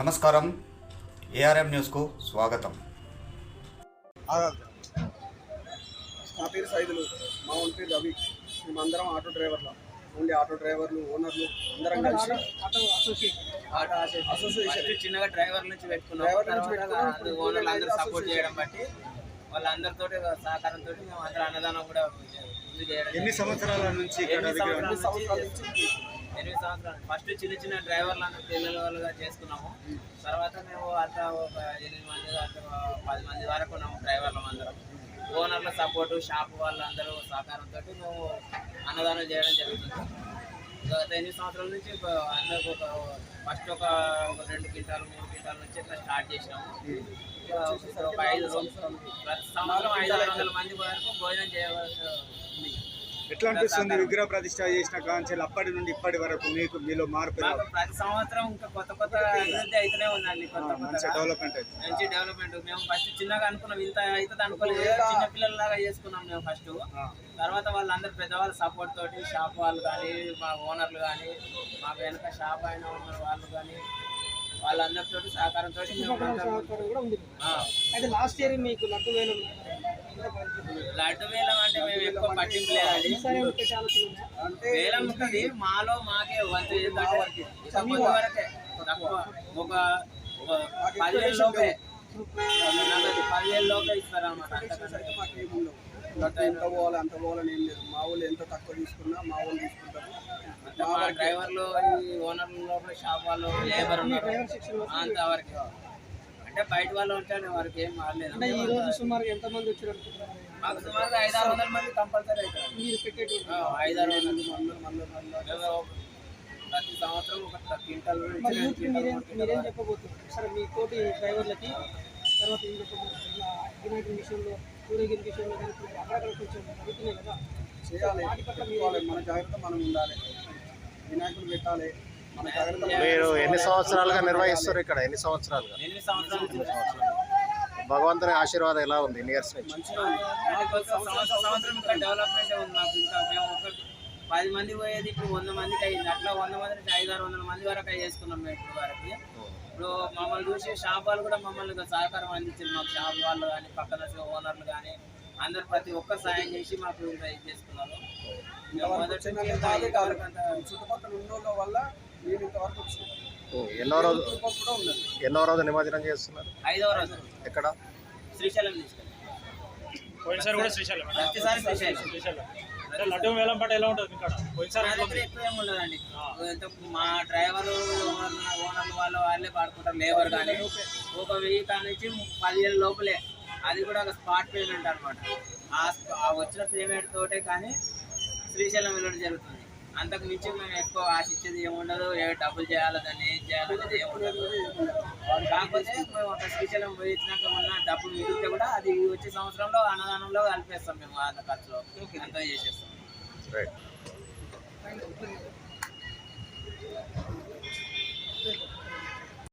నమస్కారం. ఏఆర్ఎం న్యూస్కు స్వాగతం. నా పేరు సైదులు. మా ఓన్ పేరు రవి. మేమందరం ఆటో డ్రైవర్లు. ఓన్లీ ఆటో డ్రైవర్లు ఓనర్లు అందరం కలిసి ఆటో అసోసియేషన్. చిన్నగా డ్రైవర్ నుంచి పెట్టుకున్నాం. డ్రైవర్ నుంచి ఓనర్లు అందరూ సపోర్ట్. చేయడం బట్టి వాళ్ళందరితో సహకారంతో మేము అందరూ అన్నదానం కూడా ఎన్ని. సంవత్సరాల నుంచి? ఎనిమిది సంవత్సరాలు. ఫస్ట్ చిన్న చిన్న డ్రైవర్లు అందరూ పిల్లల వాళ్ళుగా చేసుకున్నాము. తర్వాత మేము అంత ఒక ఎనిమిది మంది పది మంది వరకు ఉన్నాము డ్రైవర్లు అందరం. ఓనర్ల సపోర్టు షాప్ వాళ్ళందరూ సహకారంతో మేము అన్నదానం చేయడం జరుగుతుంది. గత ఎనిమిది సంవత్సరాల నుంచి అందరికి ఒక ఫస్ట్ ఒక ఒక రెండు క్వింటాలు మూడు క్వింటాల నుంచి ఇట్లా స్టార్ట్ చేసినాము. ఒక ఐదు రోజులు ప్రతి సంవత్సరం ఐదు వందల మంది వరకు భోజనం చేయవలసి ఉంది. ఎట్లా అనిపిస్తుంది విగ్రహ ప్రతిష్ట చేసిన కాంచెలు అప్పటి నుండి ఇప్పటి వరకు మీకు మీలో మార్పు ప్రతి సంవత్సరం ఇంకా కొత్త కొత్త అభివృద్ధి అయితేనే ఉందండి మంచి డెవలప్మెంట్ అయితే. మంచి డెవలప్మెంట్ మేము ఫస్ట్ చిన్నగా అనుకున్నాం ఇంత అవుతుంది అనుకోలేదు. చిన్న పిల్లల్లాగా చేసుకున్నాం మేము ఫస్ట్ తర్వాత వాళ్ళందరూ పెద్దవాళ్ళ సపోర్ట్ తోటి షాప్ వాళ్ళు కానీ మా ఓనర్లు కానీ మాకు వెనక షాప్ అయిన ఓనర్ వాళ్ళు కానీ వాళ్ళందరితో సహకారంతో అయితే లాస్ట్ ఇయర్ మీకు లడ్డు వేలు లడ్డు వేలం అంటే మేము ఎక్కువ పట్టింపు లేదండి. వేలం ఉంటుంది మాలో మాకే ఇక కొంతవరకే తక్కువ. ఒక పదివేల లోపే. పదివేల లోపే ఇస్తారు అన్నమాట అంతకంటే లడ్డు ఎంత పోవాలి అంత పోవాలని ఏం లేదు. మా వాళ్ళు ఎంత తక్కువ తీసుకున్నా మా వాళ్ళు తీసుకుంటారు. మా డ్రైవర్లు ఓనర్ల లోపల షాప్ వాళ్ళు లేబర్ ఉన్నారు. అంతవరకు అంటే బయట వాళ్ళు ఉంటారు వారికి ఏం మారలేదు అంటే ఈ రోజు సుమారు ఎంత మంది వచ్చారు మాకు సుమారుగా ఐదు ఆరు వందల మంది కంపల్సరీ అవుతారు. మీరు పెట్టేటువంటి ఆ, ఐదు ఆరు వందల మంది. మేము ప్రతి సంవత్సరం ఒక క్వింటల్ మరి. చెప్పబోతున్నారు? సరే మీ తోటి డ్రైవర్లకి తర్వాత ఏం చెప్పబోతున్నారు? విషయంలో ఊరేగిరి విషయంలో కానీ అక్కడక్కడ కొంచెం జరుగుతున్నాయి కదా చేయాలి. వాటి పట్ల మీరు పెట్టుకోవాలి మన జాగ్రత్త మనం ఉండాలి. వినాయకుడు పెట్టాలి. మీరు ఎన్ని. సంవత్సరాలుగా నిర్వహిస్తారు ఇక్కడ? ఎన్ని సంవత్సరాలుగా? భగవంతుని ఆశీర్వాదం ఎలా ఉంది? ఇన్ని ఇయర్స్ నుంచి పది మంది పోయేది ఇప్పుడు వంద మందికి అయింది. అట్లా వంద మంది నుంచి ఐదు ఆరు వందల మంది వరకు చేసుకున్నాం మేము ఇప్పుడు వరకు. ఇప్పుడు మమ్మల్ని చూసి షాప్ వాళ్ళు కూడా మమ్మల్ని సహకారం అందించారు. మాకు షాప్ వాళ్ళు కానీ పక్కన ఓనర్లు కానీ అందరు ప్రతి ఒక్కరు సాయం చేసి మాకు చేసుకున్నారు చుట్టుపక్కల వల్ల మేము ఇంతవరకు వచ్చినాం. ఎన్నో రోజు ఎన్నో నిమజ్జనం చేస్తున్నారు? ఐదవ రోజు. ఎక్కడ? శ్రీశైలం తీసుకెళ్ళి. పోయినసారి కూడా శ్రీశైలం. శ్రీశైలం. లడ్డు వేలం పాట ఎలా ఉంటుంది ఇక్కడ పోయినసారి? ఎక్కువ ఏమి ఉండదండి. మా డ్రైవర్ ఓనర్లు వాళ్ళు వాళ్ళే పాడుకుంటారు లేబర్ కానీ. ఒక వెయ్యి కాడ నుంచి పదివేల లోపలే. అది కూడా ఒక స్పాట్ పేమెంట్ అనమాట ఆ వచ్చిన పేమెంట్ తోటే కానీ శ్రీశైలం వెళ్ళడం జరుగుతుంది. అంతకు మించి మేము ఎక్కువ ఆశించేది ఏముండదు. ఏ డబ్బులు చేయాలి దాన్ని ఏం చేయాలనేది ఏముండదు. కాకపోతే మేము ఒక శ్రీశైలం పోయి ఇచ్చినాక ఉన్న డబ్బులు మిగిలితే కూడా అది వచ్చే సంవత్సరంలో అన్నదానంలో కలిపేస్తాం మేము అంత ఖర్చులో. అంతా చేసేస్తాం. రైట్